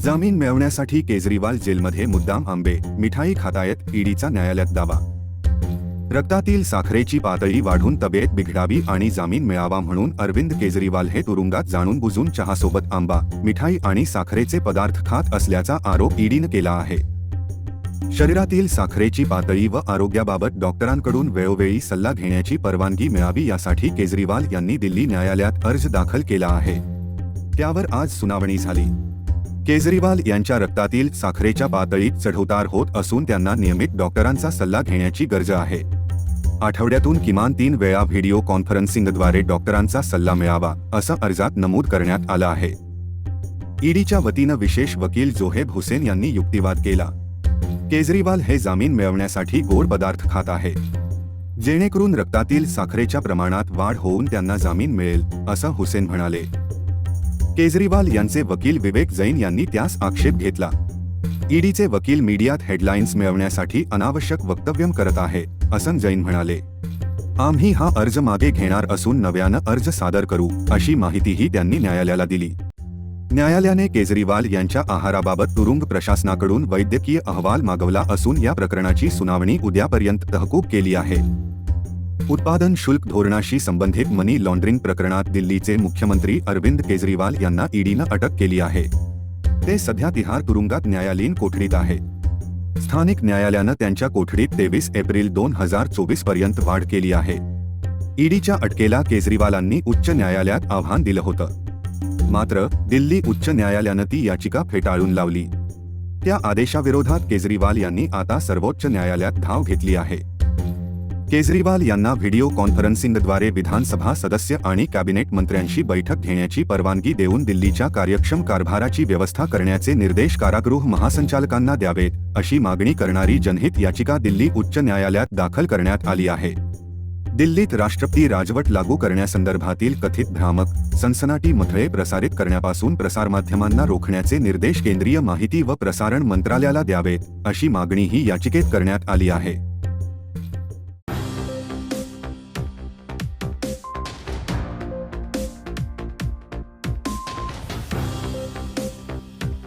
जामीन मिळवण्यासाठी केजरीवाल जेलमध्ये मुद्दाम आंबे मिठाई खातायत ईडीचा न्यायालयात दावा. रक्तातील साखरेची पातळी वाढून तब्येत बिघडावी आणि जामीन मिळावा म्हणून अरविंद केजरीवाल हे तुरुंगात जाणून बुजून चहासोबत आंबा मिठाई आणि साखरेचे पदार्थ खात असल्याचा आरोप ईडीनं केला आहे. शरीरातील साखरेची पातळी व आरोग्याबाबत डॉक्टरांकडून वेळोवेळी सल्ला घेण्याची परवानगी मिळावी यासाठी केजरीवाल यांनी दिल्ली न्यायालयात अर्ज दाखल केला आहे. त्यावर आज सुनावणी झाली. केजरीवाल यांच्या रक्तातील साखरेच्या पातळीत चढउतार होत असून त्यांना नियमित डॉक्टरांचा सल्ला घेण्याची गरज आहे. आठवड्यातून किमान तीन वेळा व्हिडिओ कॉन्फरन्सिंगद्वारे डॉक्टरांचा सल्ला मिळावा असं अर्जात नमूद करण्यात आलं आहे. ईडीच्या वतीनं विशेष वकील जोहेब हुसेन यांनी युक्तिवाद केला. केजरीवाल हे जामीन मिळवण्यासाठी गोड पदार्थ खात आहे. जेणेकरून रक्तातील साखरेच्या प्रमाणात वाढ होऊन त्यांना जामीन मिळेल असं हुसेन म्हणाले. केजरीवाल यांचे वकील विवेक जैन यांनी त्यास आक्षेप घेतला. ईडीचे वकील मीडियात हेडलाईन्स मिळवण्यासाठी अनावश्यक वक्तव्य करत आहे असं जैन म्हणाले. आम्ही हा अर्ज मागे घेणार असून नव्यानं अर्ज सादर करू अशी माहितीही त्यांनी न्यायालयाला दिली. न्यायालयाने केजरीवाल यांच्या आहाराबाबत तुरुंग प्रशासनाकडून वैद्यकीय अहवाल मागवला असून या प्रकरणाची सुनावणी उद्यापर्यंत तहकूब केली आहे. उत्पादन शुल्क धोरणाशी संबंधित मनी लॉन्ड्रिंग प्रकरणात दिल्लीचे मुख्यमंत्री अरविंद केजरीवाल यांना ईडीनं अटक केली आहे. ते सध्या तिहार तुरुंगात न्यायालयीन कोठडीत आहे. स्थानिक न्यायालयानं त्यांच्या कोठडीत तेवीस एप्रिल दोन हजार चोवीसपर्यंत वाढ केली आहे. ईडीच्या अटकेला केजरीवालांनी उच्च न्यायालयात आव्हान दिलं होतं. मात्र दिल्ली उच्च न्यायालयानं ती याचिका फेटाळून लावली. त्या आदेशाविरोधात केजरीवाल यांनी आता सर्वोच्च न्यायालयात धाव घेतली आहे. केजरीवाल यांना व्हिडिओ कॉन्फरन्सिंगद्वारे विधानसभा सदस्य आणि कॅबिनेट मंत्र्यांशी बैठक घेण्याची परवानगी देऊन दिल्लीच्या कार्यक्षम कारभाराची व्यवस्था करण्याचे निर्देश कारागृह महासंचालकांना द्यावेत अशी मागणी करणारी जनहित याचिका दिल्ली उच्च न्यायालयात दाखल करण्यात आली आहे. दिल्लीत राष्ट्रपती राजवट लागू करण्यासंदर्भातील कथित भ्रामक सनसनाटी मथळे प्रसारित करण्यापासून प्रसारमाध्यमांना रोखण्याचे निर्देश केंद्रीय माहिती व प्रसारण मंत्रालयाला द्यावेत अशी मागणी ही याचिकेत करण्यात आली आहे.